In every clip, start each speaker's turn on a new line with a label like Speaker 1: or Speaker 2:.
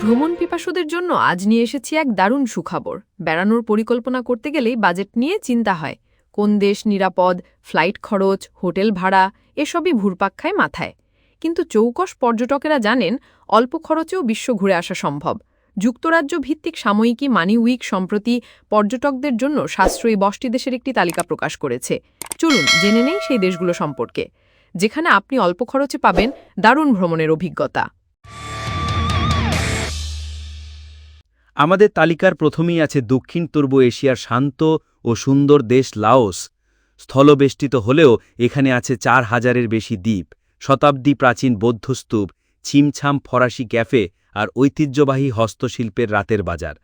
Speaker 1: ভ্রমণ পিপাসুদের জন্য আজ নিয়ে এসেছি এক দারুণ সুখবর। বেড়ানোর পরিকল্পনা করতে গেলেই বাজেট নিয়ে চিন্তা হয়। কোন দেশ নিরাপদ, ফ্লাইট খরচ, হোটেল ভাড়া, এসবই ঘুরপাক খায় মাথায়। কিন্তু চৌকস পর্যটকেরা জানেন, অল্প খরচেও বিশ্ব ঘুরে আসা সম্ভব। যুক্তরাজ্য ভিত্তিক সাময়িকী মানি উইক সম্প্রতি পর্যটকদের জন্য সাশ্রয়ী বষ্টি দেশের একটি তালিকা প্রকাশ করেছে। চলুন, জেনে নেই সেই দেশগুলো সম্পর্কে। যেখানে আপনি অল্প খরচে পাবেন দারুণ ভ্রমণের অভিজ্ঞতা।
Speaker 2: আমাদের তালিকার প্রথমেই আছে দক্ষিণ পূর্ব এশিয়ার শান্ত ও সুন্দর দেশ লাওস। স্থলবেষ্টিত হলেও এখানে আছে চার হাজারের বেশি দ্বীপ, শতাব্দী প্রাচীন বৌদ্ধস্তূপ, ছিমছাম ফরাসি ক্যাফে আর ঐতিহ্যবাহী হস্তশিল্পের রাতের বাজার।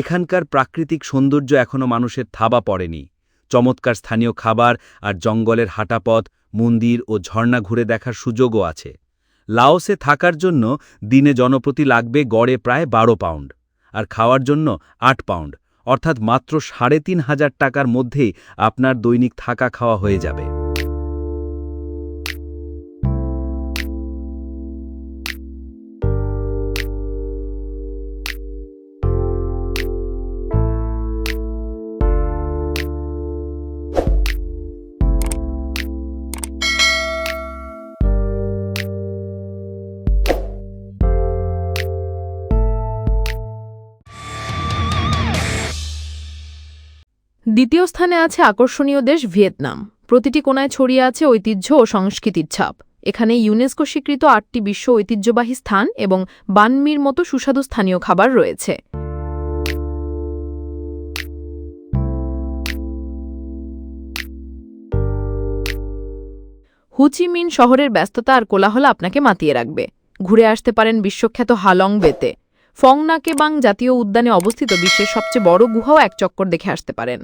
Speaker 2: এখানকার প্রাকৃতিক সৌন্দর্য এখনও মানুষের থাবা পড়েনি। চমৎকার স্থানীয় খাবার আর জঙ্গলের হাঁটাপথ মন্দির ও ঝর্ণা ঘুরে দেখার সুযোগও আছে। লাওসে থাকার জন্য দিনে জনপ্রতি লাগবে গড়ে প্রায় বারো পাউন্ড, আর খাওয়ার জন্য আট পাউন্ড, অর্থাৎ মাত্র সাড়ে তিন হাজার টাকার মধ্যেই আপনার দৈনিক থাকা খাওয়া হয়ে যাবে।
Speaker 1: দ্বিতীয় স্থানে আছে আকর্ষণীয় দেশ ভিয়েতনাম। প্রতিটি কোনায় ছড়িয়ে আছে ঐতিহ্য ও সংস্কৃতির ছাপ। এখানে ইউনেস্কো স্বীকৃত আটটি বিশ্ব ঐতিহ্যবাহী স্থান এবং বানমির মতো সুস্বাদু স্থানীয় খাবার রয়েছে। হুচিমিন শহরের ব্যস্ততা আর কোলাহল আপনাকে মাতিয়ে রাখবে। ঘুরে আসতে পারেন বিশ্বখ্যাত হালং বেতে ফংনাকেবাং জাতীয় উদ্যানে অবস্থিত বিশ্বের সবচেয়ে বড় গুহাও এক চক্কর দেখে আসতে পারেন।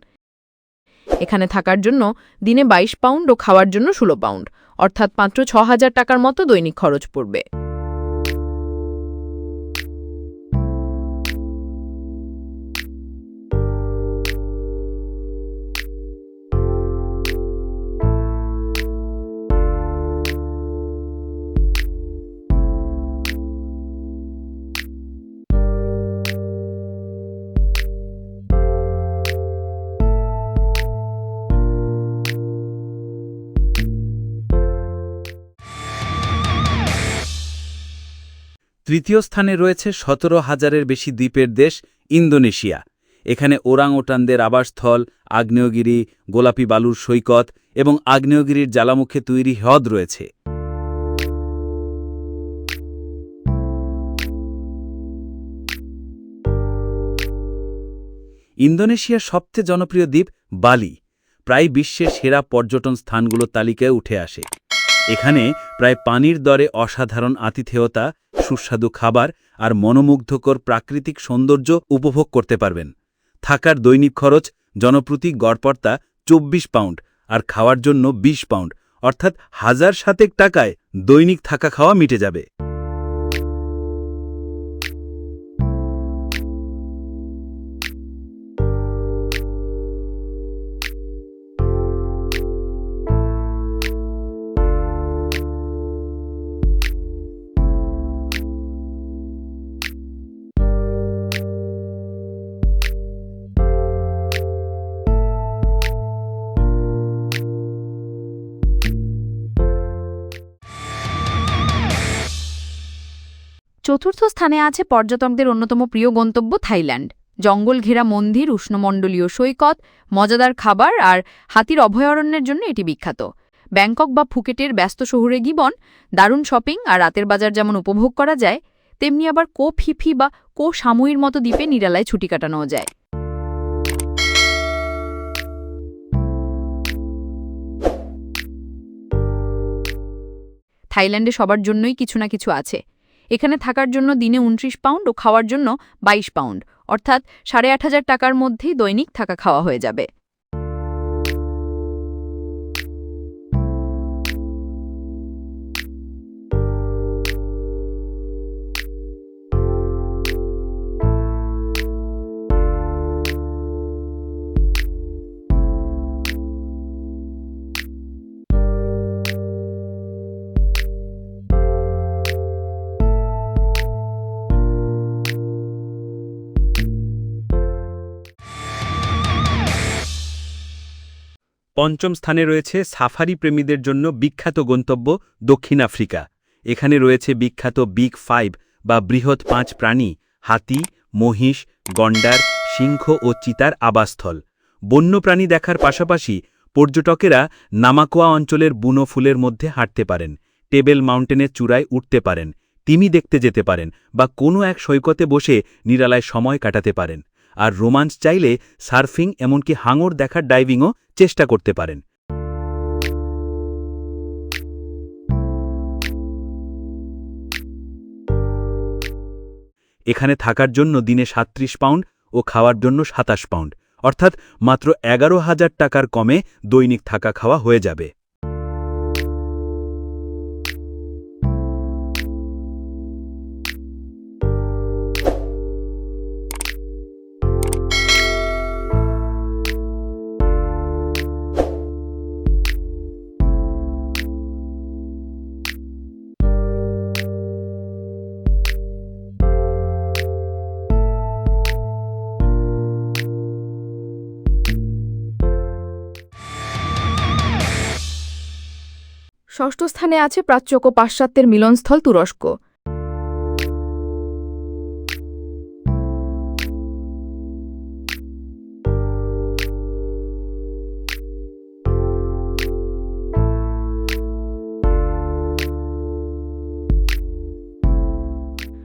Speaker 1: এখানে থাকার জন্য দিনে ২২ পাউন্ড ও খাওয়ার জন্য ১৬ পাউন্ড। অর্থাৎ মাত্র ছ হাজার টাকার মতো দৈনিক খরচ পড়বে।
Speaker 2: তৃতীয় স্থানে রয়েছে সতেরো হাজারের বেশি দ্বীপের দেশ ইন্দোনেশিয়া। এখানে ওরাংওটানদের আবাসস্থল, আগ্নেয়গিরি, গোলাপি বালুর সৈকত এবং আগ্নেয়গিরির জ্বালামুখে তৈরি হ্রদ রয়েছে। ইন্দোনেশিয়ার সবচেয়ে জনপ্রিয় দ্বীপ বালি। প্রায় বিশ্বের সেরা পর্যটন স্থানগুলোর তালিকায় উঠে আসে। এখানে প্রায় পানির দরে অসাধারণ আতিথেয়তা, সুস্বাদু খাবার আর মনোমুগ্ধকর প্রাকৃতিক সৌন্দর্য উপভোগ করতে পারবেন। থাকার দৈনিক খরচ জনপ্রতি গড়পর্তা ২৪ পাউন্ড আর খাওয়ার জন্য ২০ পাউন্ড, অর্থাৎ হাজার সাতেক টাকায় দৈনিক থাকা খাওয়া মিটে যাবে।
Speaker 3: চতুর্থ স্থানে আছে পর্যটকদের অন্যতম প্রিয় গন্তব্য থাইল্যান্ড। জঙ্গল ঘেরা মন্দির, উষ্ণমণ্ডলীয় সৈকত, মজাদার খাবার আর হাতির অভয়ারণ্যের জন্য এটি বিখ্যাত। ব্যাংকক বা ফুকেটের ব্যস্ত শহুরে গিবন, দারুণ শপিং আর রাতের বাজার যেমন উপভোগ করা যায়, তেমনি আবার কো ফিফি বা কো সামুইর মতো দ্বীপে নিরালায় ছুটি কাটানো যায়। থাইল্যান্ডে সবার জন্যই কিছু না কিছু আছে। এখানে থাকার জন্য দিনে উনত্রিশ পাউন্ড ও খাওয়ার জন্য ২২ পাউন্ড। অর্থাৎ সাড়ে আট হাজার টাকার মধ্যেই দৈনিক থাকা খাওয়া হয়ে যাবে।
Speaker 2: পঞ্চম স্থানে রয়েছে সাফারি প্রেমীদের জন্য বিখ্যাত গন্তব্য দক্ষিণ আফ্রিকা। এখানে রয়েছে বিখ্যাত বিগ ফাইভ বা বৃহৎ পাঁচ প্রাণী, হাতি, মহিষ, গন্ডার, সিংহ ও চিতার আবাসস্থল। বন্যপ্রাণী দেখার পাশাপাশি পর্যটকেরা নামাকোয়া অঞ্চলের বুনো ফুলের মধ্যে হাঁটতে পারেন, টেবেল মাউন্টেনের চূড়ায় উঠতে পারেন, তিমি দেখতে যেতে পারেন বা কোনো এক সৈকতে বসে নিরালায় সময় কাটাতে পারেন। আর রোমান্স চাইলে সার্ফিং এমনকি হাঙর দেখার ডাইভিংও চেষ্টা করতে পারেন। এখানে থাকার জন্য দিনে সাত্রিশ পাউন্ড ও খাওয়ার জন্য সাতাশ পাউন্ড। অর্থাৎ মাত্র এগারো হাজার টাকার কমে দৈনিক থাকা খাওয়া হয়ে যাবে।
Speaker 1: ষষ্ঠ স্থানে আছে প্রাচ্য ও পাশ্চাত্যের মিলনস্থল তুরস্ক।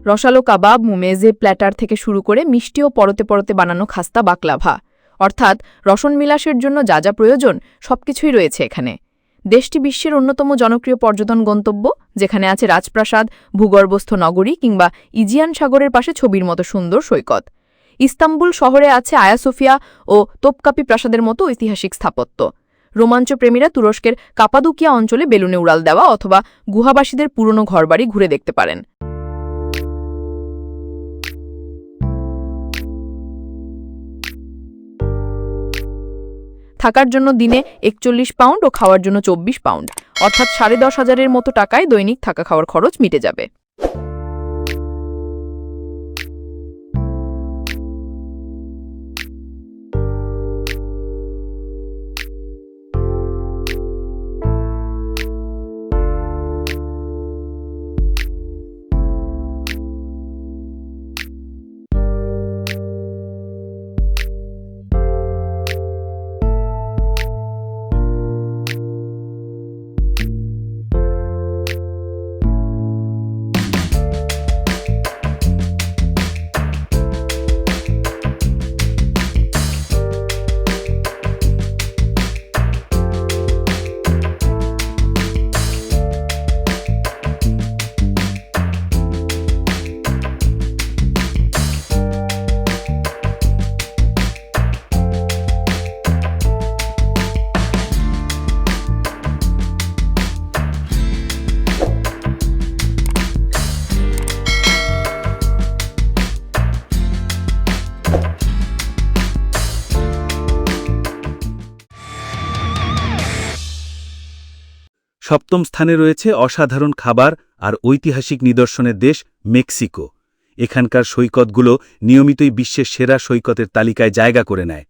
Speaker 1: রসালো কাবাব, মুমেজে, প্ল্যাটার থেকে শুরু করে মিষ্টি ও পরতে পরতে বানানো খাস্তা, বাকলাভা। অর্থাৎ রসন বিলাসের জন্য যা যা প্রয়োজন, সবকিছুই রয়েছে এখানে। দেশটি বিশ্বের অন্যতম জনপ্রিয় পর্যটন গন্তব্য, যেখানে আছে রাজপ্রাসাদ, ভূগর্ভস্থ নগরী কিংবা ইজিয়ান সাগরের পাশে ছবির মতো সুন্দর সৈকত। ইস্তাম্বুল শহরে আছে আয়াসোফিয়া ও তোপকাপি প্রাসাদের মতো ঐতিহাসিক স্থাপত্য। রোমাঞ্চপ্রেমীরা তুরস্কের কাপাদুকিয়া অঞ্চলে বেলুনে উড়াল দেওয়া অথবা গুহাবাসীদের পুরনো ঘরবাড়ি ঘুরে দেখতে পারেন। থাকার জন্য দিনে একচল্লিশ পাউন্ড ও খাওয়ার জন্য চব্বিশ পাউন্ড। অর্থাৎ সাড়ে দশ হাজারের মতো টাকায় দৈনিক থাকা খাওয়ার খরচ মিটে যাবে।
Speaker 2: সপ্তম স্থানে রয়েছে অসাধারণ খাবার আর ঐতিহাসিক নিদর্শনের দেশ মেক্সিকো। এখানকার সৈকতগুলো নিয়মিতই বিশ্বের সেরা সৈকতের তালিকায় জায়গা করে নেয়।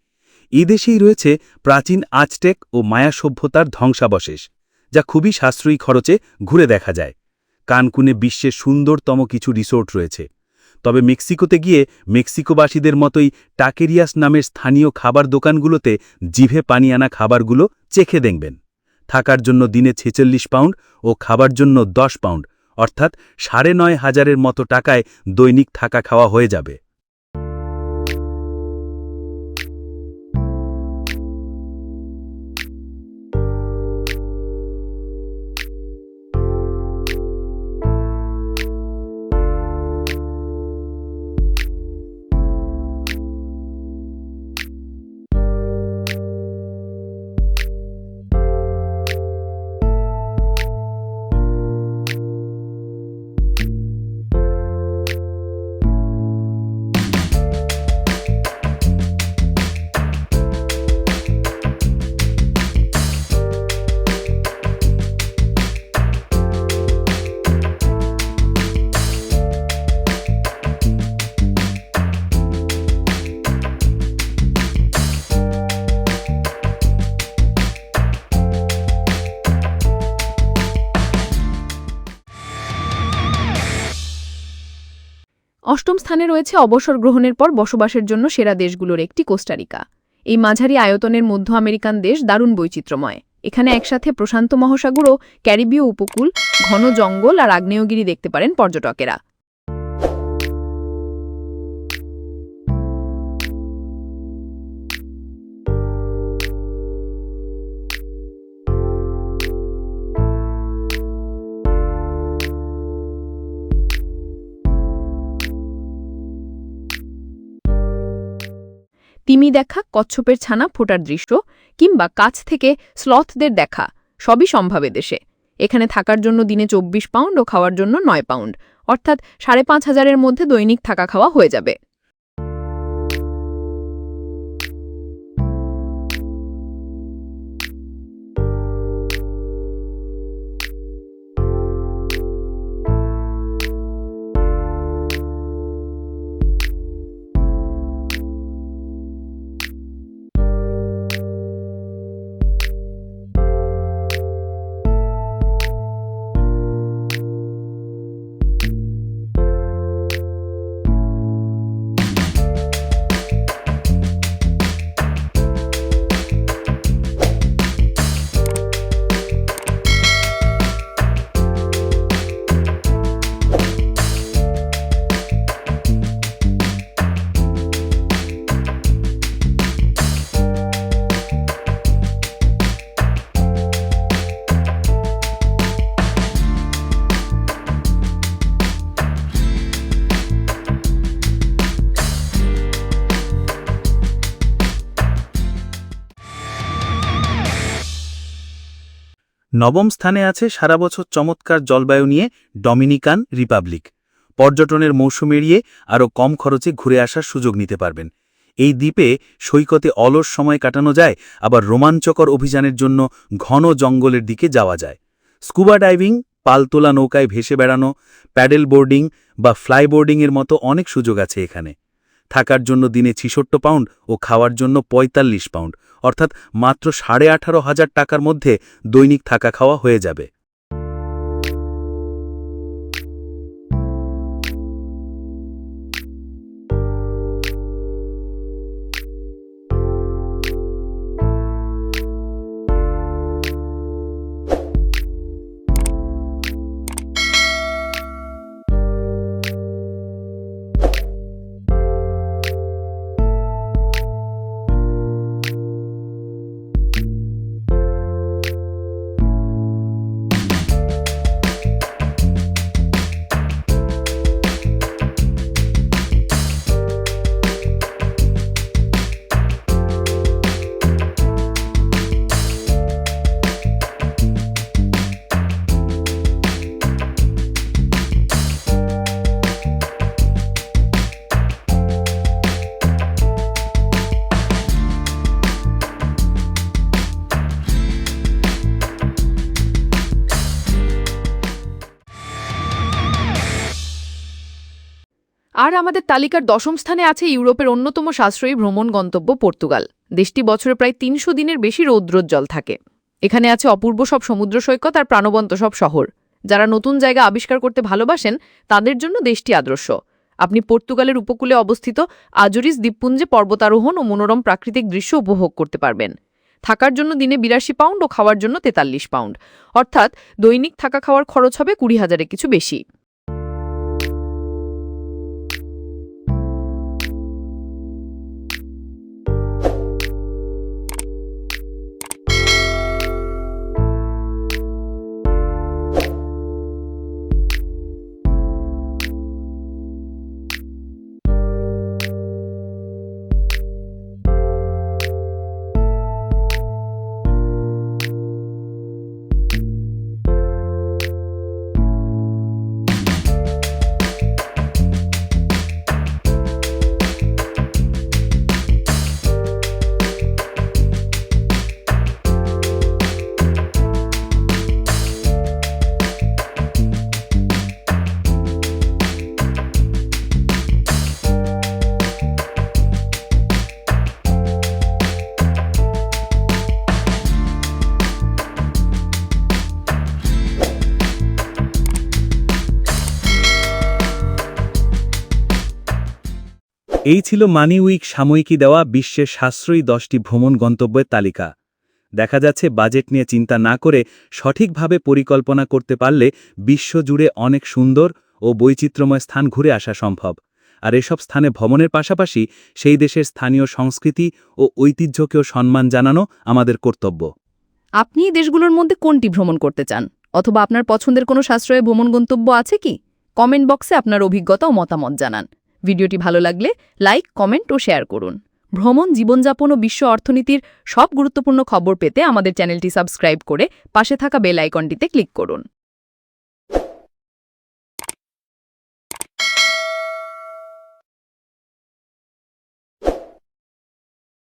Speaker 2: এই দেশেই রয়েছে প্রাচীন আজটেক ও মায়া সভ্যতার ধ্বংসাবশেষ, যা খুবই সাশ্রয়ী খরচে ঘুরে দেখা যায়। কানকুনে বিশ্বের সুন্দরতম কিছু রিসোর্ট রয়েছে। তবে মেক্সিকোতে গিয়ে মেক্সিকোবাসীদের মতোই টাকেরিয়াস নামের স্থানীয় খাবার দোকানগুলোতে জিভে পানি আনা খাবারগুলো চেখে দেখবেন। থাকার জন্য দিনে ছেচল্লিশ পাউন্ড ও খাবার জন্য দশ পাউন্ড, অর্থাৎ সাড়ে নয় হাজারের মতো টাকায় দৈনিক থাকা খাওয়া হয়ে যাবে।
Speaker 1: স্থানে রয়েছে অবসর গ্রহণের পর বসবাসের জন্য সেরা দেশগুলোর একটি কোস্টারিকা। এই মাঝারি আয়তনের মধ্য আমেরিকান দেশ দারুণ বৈচিত্র্যময়। এখানে একসাথে প্রশান্ত মহাসাগর ও ক্যারিবীয় উপকূল, ঘন জঙ্গল আর আগ্নেয়গিরি দেখতে পারেন পর্যটকেরা। তিমি দেখা, কচ্ছপের ছানা ফোটার দৃশ্য, কিংবা কাছ থেকে স্লথদের দেখা, সবই সম্ভব দেশে এখানে থাকার জন্য দিনে চব্বিশ পাউন্ড ও খাওয়ার জন্য নয় পাউন্ড, অর্থাৎ সাড়ে পাঁচ হাজারের মধ্যে দৈনিক থাকা খাওয়া হয়ে যাবে।
Speaker 2: নবম স্থানে আছে সারা বছর চমৎকার জলবায়ু নিয়ে ডমিনিকান রিপাবলিক। পর্যটনের মৌসুম এড়িয়ে আরও কম খরচে ঘুরে আসার সুযোগ নিতে পারবেন। এই দ্বীপে সৈকতে অলস সময় কাটানো যায়, আবার রোমাঞ্চকর অভিযানের জন্য ঘন জঙ্গলের দিকে যাওয়া যায়। স্কুবা ডাইভিং, পালতোলা নৌকায় ভেসে বেড়ানো, প্যাডেল বোর্ডিং বা ফ্লাই বোর্ডিংয়ের মতো অনেক সুযোগ আছে এখানে। থাকার জন্য দিনে ছিষট্ট পাউন্ড ও খাওয়ার জন্য ৪৫ পাউন্ড। অর্থাৎ মাত্র সাড়ে আঠারো হাজার টাকার মধ্যে দৈনিক থাকা খাওয়া হয়ে যাবে।
Speaker 1: আর আমাদের তালিকার দশম স্থানে আছে ইউরোপের অন্যতম সাশ্রয়ী ভ্রমণ গন্তব্য পর্তুগাল। দেশটি বছরে প্রায় তিনশো দিনের বেশি রৌদ্রোজ্জ্বল থাকে। এখানে আছে অপূর্ব সব সমুদ্র সৈকত আর প্রাণবন্ত সব শহর। যারা নতুন জায়গা আবিষ্কার করতে ভালোবাসেন, তাদের জন্য দেশটি আদর্শ। আপনি পর্তুগালের উপকূলে অবস্থিত আজরিস দ্বীপপুঞ্জে পর্বতারোহণ ও মনোরম প্রাকৃতিক দৃশ্য উপভোগ করতে পারবেন। থাকার জন্য দিনে বিরাশি পাউন্ড ও খাওয়ার জন্য তেতাল্লিশ পাউন্ড। অর্থাৎ দৈনিক থাকা খাওয়ার খরচ হবে কুড়ি হাজারে কিছু বেশি।
Speaker 2: এই ছিল মানি উইক সাময়িকী দেওয়া বিশ্বের সাশ্রয়ী দশটি ভ্রমণ গন্তব্যের তালিকা। দেখা যাচ্ছে বাজেট নিয়ে চিন্তা না করে সঠিকভাবে পরিকল্পনা করতে পারলে বিশ্বজুড়ে অনেক সুন্দর ও বৈচিত্র্যময় স্থান ঘুরে আসা সম্ভব। আর এসব স্থানে ভ্রমণের পাশাপাশি সেই দেশের স্থানীয় সংস্কৃতি ও ঐতিহ্যকেও সম্মান জানানো আমাদের কর্তব্য।
Speaker 1: আপনি দেশগুলোর মধ্যে কোনটি ভ্রমণ করতে চান? অথবা আপনার পছন্দের কোনো সাশ্রয়ে ভ্রমণ গন্তব্য আছে কি? কমেন্ট বক্সে আপনার অভিজ্ঞতা ও মতামত জানান। ভিডিওটি ভালো লাগলে লাইক, কমেন্ট ও শেয়ার করুন। ভ্রমণ, জীবনযাপন ও বিশ্ব অর্থনীতির সব গুরুত্বপূর্ণ খবর পেতে আমাদের চ্যানেলটি সাবস্ক্রাইব করে পাশে থাকা বেল আইকনটিতে ক্লিক করুন।